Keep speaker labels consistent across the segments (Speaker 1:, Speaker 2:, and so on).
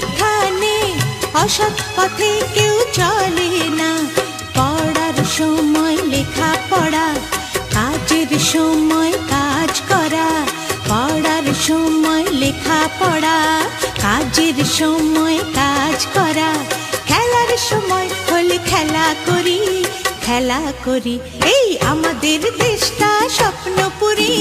Speaker 1: এখানে অসৎ পথে কেউ চলে না। পড়ার সময় লেখা পড়া কাজের সময় কাজ করা, পড়ার সময় লেখা পড়া কাজের সময় কাজ করা। খেলার সময় হলে খেলা করি খেলা করি, এই আমাদের দেশটা স্বপ্নপুরী।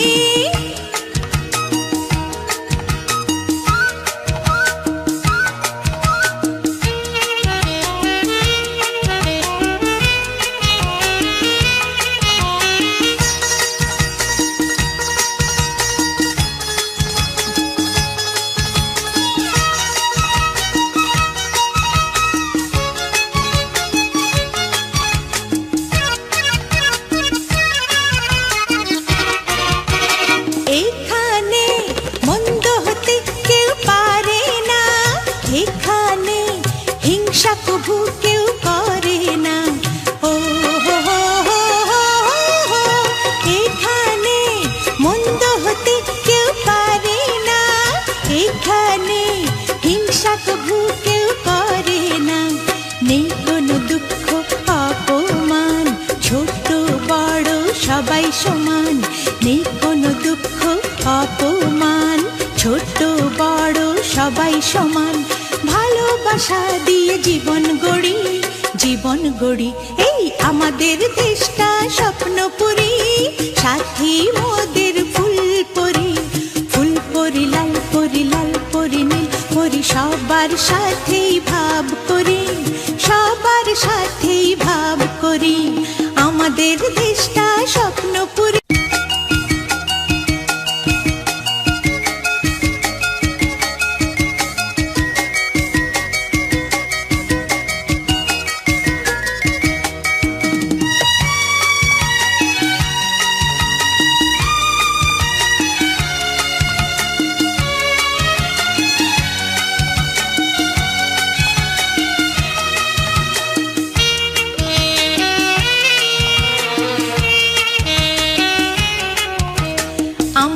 Speaker 1: ছোট বড় সবাই সমান ভালোবাসা দিয়ে জীবন গড়ি জীবন গড়ি। এই আমাদের দেশটা স্বপ্নপুরী, সাথী মোদের সবার সাথেই ভাব করি সবার সাথেই ভাব করি। আমাদের দেশটা স্বপ্নপুরী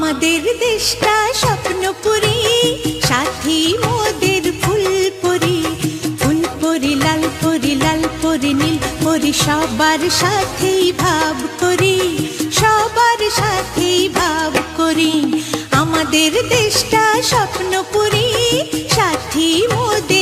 Speaker 1: আমাদের দেশটা স্বপ্নপুরী, সাথী মোদের ফুল পরি ফুল পরি লাল পরি লাল পরি নীল পরি সবার সাথেই ভাব করি, সবার সাথেই ভাব করি। আমাদের দেশটা স্বপ্নপুরী, সাথী মোদের